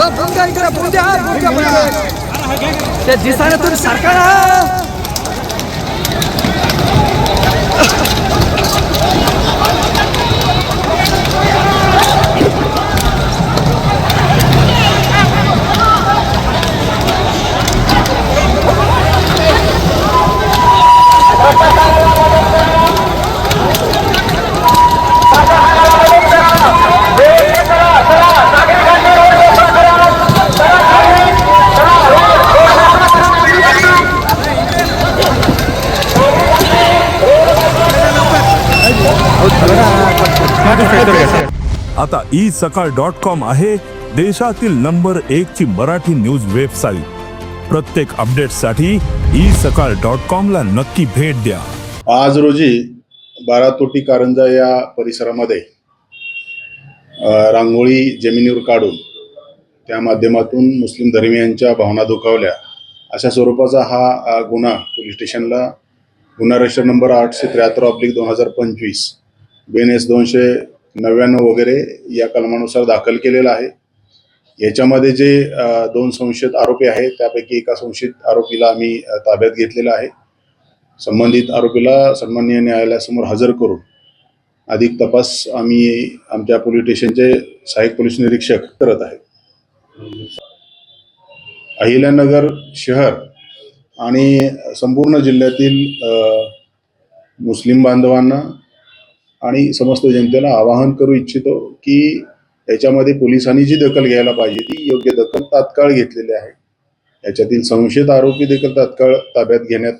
पुढच्या पुढच्या त्या दिसायला तुम्ही सरकार आता ई सकाळ डॉट कॉम आहे देशातील नंबर एक ची मराठी न्यूज वेबसाईट प्रत्येक अपडेटसाठी ई सकाळ डॉट कॉम ला नक्की भेट द्या. आज रोजी बारातोटी कारंजा या परिसरामध्ये रांगोळी जमिनीवर काढून त्या माध्यमातून मुस्लिम धर्मियांच्या भावना दुखावल्या. अशा स्वरूपाचा हा गुन्हा पोलीस स्टेशनला गुन्हा रजिस्टर नंबर आठशे त्र्याहत्तर ऑब्लिक दोन हजार पंचवीस. बेन एस दोनशे नव्याण्णव वगैरे या कलमानुसार दाखल केलेला आहे. याच्यामध्ये जे दोन संशयित आरोपी आहेत त्यापैकी एका संशयित आरोपीला आम्ही ताब्यात घेतलेला आहे. संबंधित आरोपीला सन्माननीय न्यायालयासमोर हजर करून अधिक तपास आम्ही आमच्या पोलीस स्टेशनचे सहाय्यक पोलीस निरीक्षक करत आहेत अहिल्यानगर शहर आणि संपूर्ण जिल्ह्यातील मुस्लिम बांधवांना आणि समस्त जनतेला आवाहन करू इच्छितो की याच्यामध्ये पोलिसांनी जी दखल घ्यायला पाहिजे ती योग्य दखल तात्काळ घेतलेली आहे. याच्यातील संशयित आरोपी देखील तात्काळ ताब्यात घेण्यात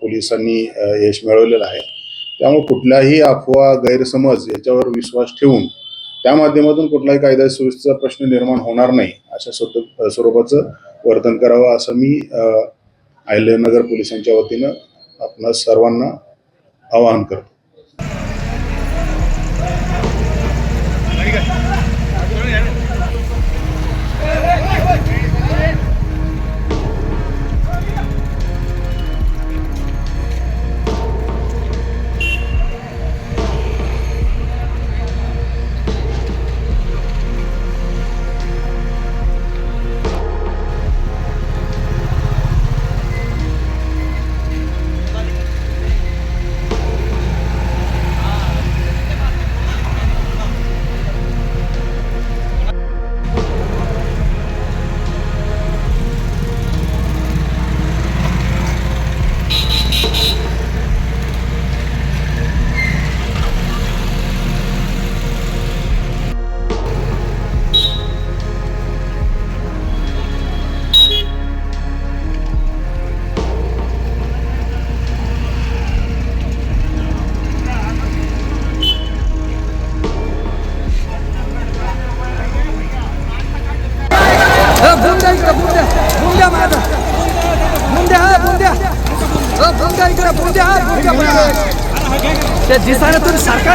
पोलिसांनी यश मिळवलेलं आहे. त्यामुळे कुठल्याही अफवा गैरसमज याच्यावर विश्वास ठेवून त्या माध्यमातून कुठलाही कायदा सुव्यवस्थेचा प्रश्न निर्माण होणार नाही अशा स्वत- स्वरूपाचं वर्तन करावं असं मी अ, अहिल्यानगर पोलिसांच्या वतीनं आपणा सर्वांना आवाहन करतो. बुंद्या माझा बुंद्या हा बुंद्या अ, बुंद्या इकडे बुंद्या हा बुंद्या माझा. त्या दिसाने तुम्ही सारखा